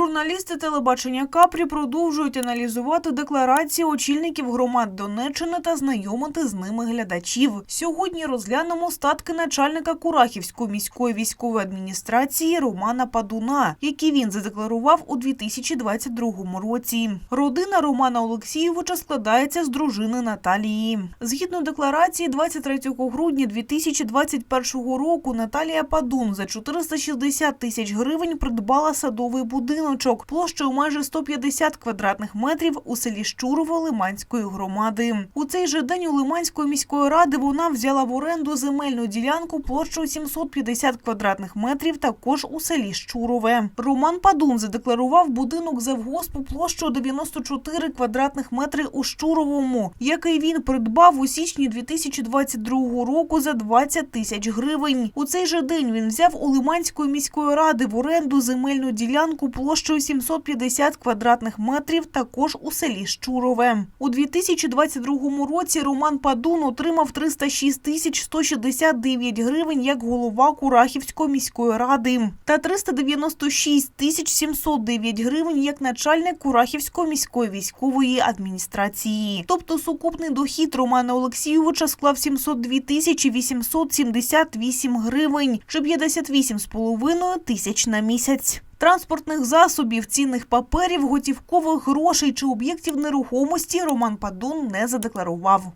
Журналісти телебачення Капрі продовжують аналізувати декларації очільників громад Донеччини та знайомити з ними глядачів. Сьогодні розглянемо статки начальника Курахівської міської військової адміністрації Романа Падуна, які він задекларував у 2022 році. Родина Романа Олексійовича складається з дружини Наталії. Згідно декларації, 23 грудня 2021 року Наталія Падун за 460 тисяч гривень придбала садовий будиночок площею майже 150 квадратних метрів у селі Щурово Лиманської громади. У цей же день у Лиманської міської ради вона взяла в оренду земельну ділянку площею 750 квадратних метрів також у селі Щурове. Роман Падун задекларував будинок завгоспу площею 94 квадратних метри у Щуровому, який він придбав у січні 2022 року за 20 тисяч гривень. У цей же день він взяв у Лиманської міської ради в оренду земельну ділянку площею 750 квадратних метрів також у селі Щурове. У 2022 році Роман Падун отримав 306 тисяч 169 гривень як голова Курахівської міської ради та 396 тисяч 709 гривень як начальник Курахівської міської військової адміністрації. Тобто сукупний дохід Романа Олексійовича склав 702 тисячі 878 гривень, чи 58,5 тисяч на місяць. Транспортних засобів, цінних паперів, готівкових грошей чи об'єктів нерухомості Роман Падун не задекларував.